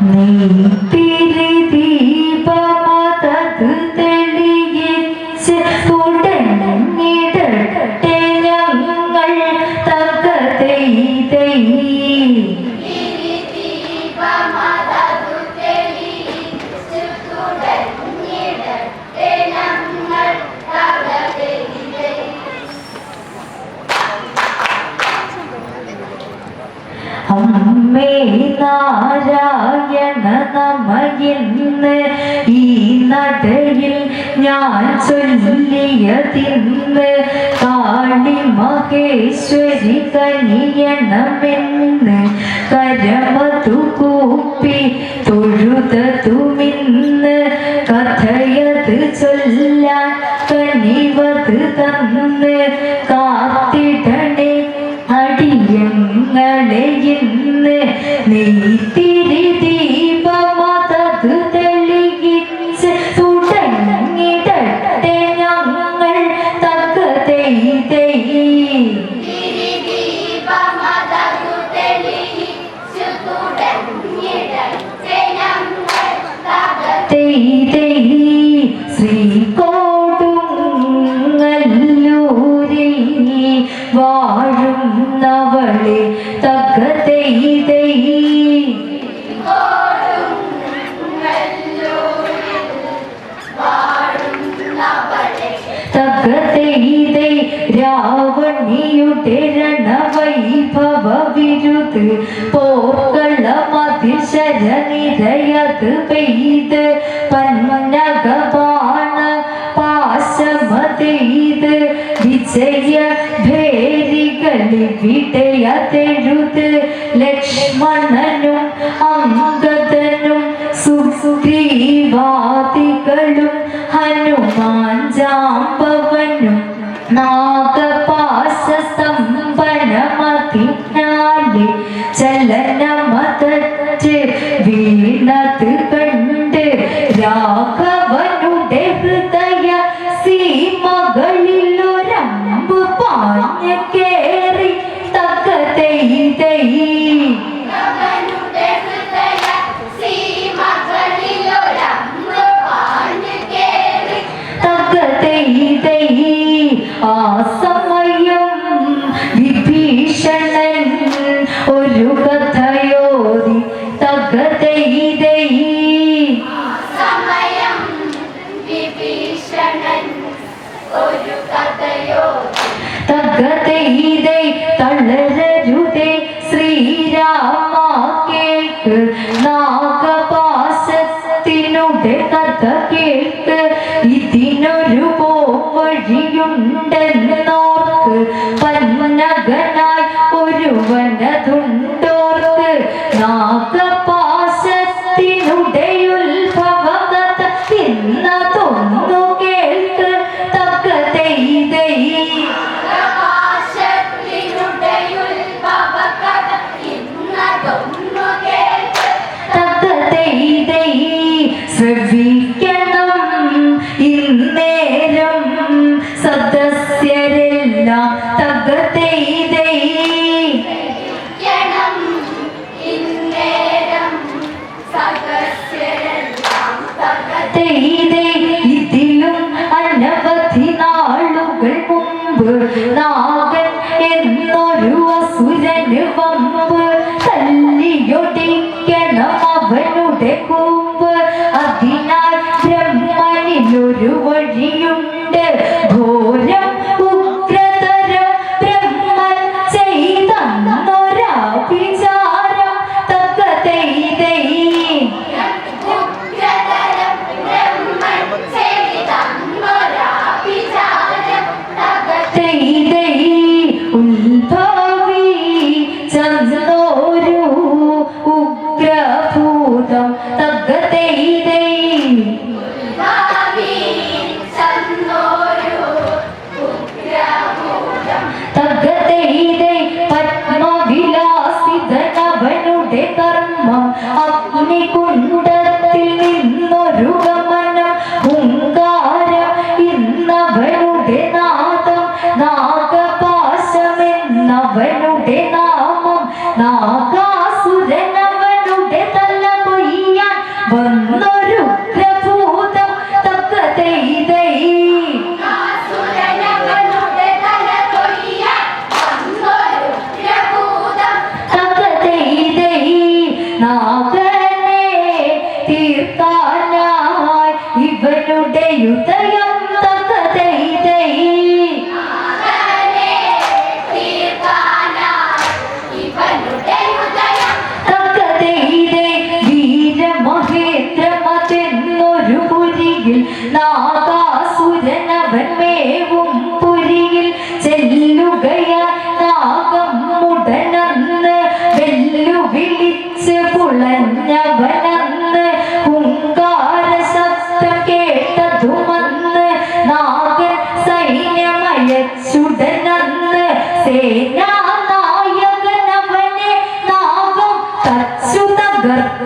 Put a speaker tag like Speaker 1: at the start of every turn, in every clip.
Speaker 1: 你的 എന്ന് ഈ നടയിൽ ഞാൻ ചൊല്ലിയതിന്ന് കാളി മഹേശ്വരി കനിയണമെന്ന് കരമതു കൂപ്പി തൊഴുതുമിന്ന് കഥയത് ചൊല്ല കനിവത് തന്നെ ലക്ഷ്മണനും അംഗതനും സുഗ്രീവാദികളും ഹനുമാൻ ജാമ്പവനും നാഗപാശ സ്തംഭനമതിനാലെ ചലനം இதை தளரருதே
Speaker 2: ஸ்ரீராமா கேக்கு நாக
Speaker 1: பாசத்தினுடைய ശ്രവിക്കണം ഇന്നേരം സദസ്യരെല്ലാം തകതെയ്തേ ഇതിലും അനവധി നാളുകൾ മുമ്പ് നാഗൻ എന്നൊരു അസുരന് വമ്പ് No.
Speaker 3: on.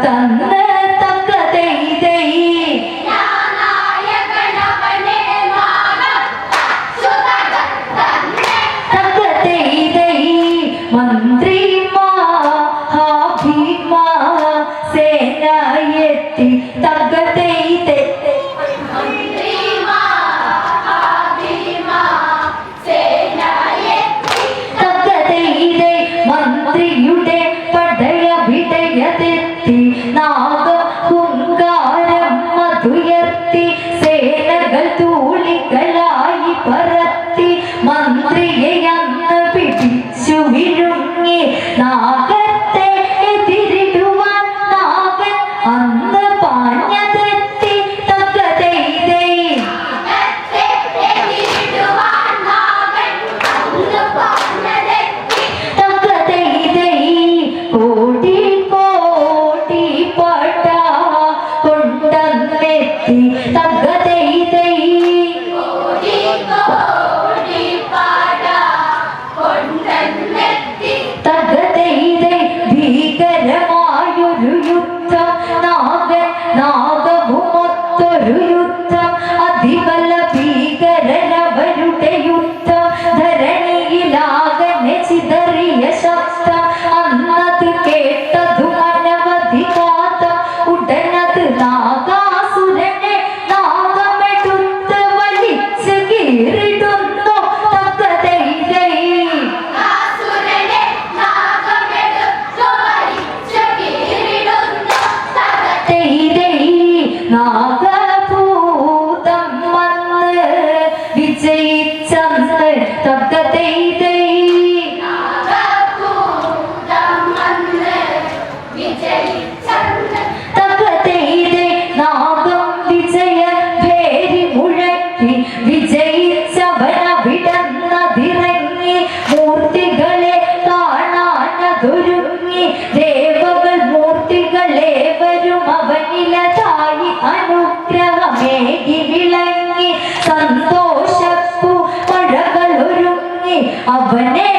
Speaker 3: தந்த અભને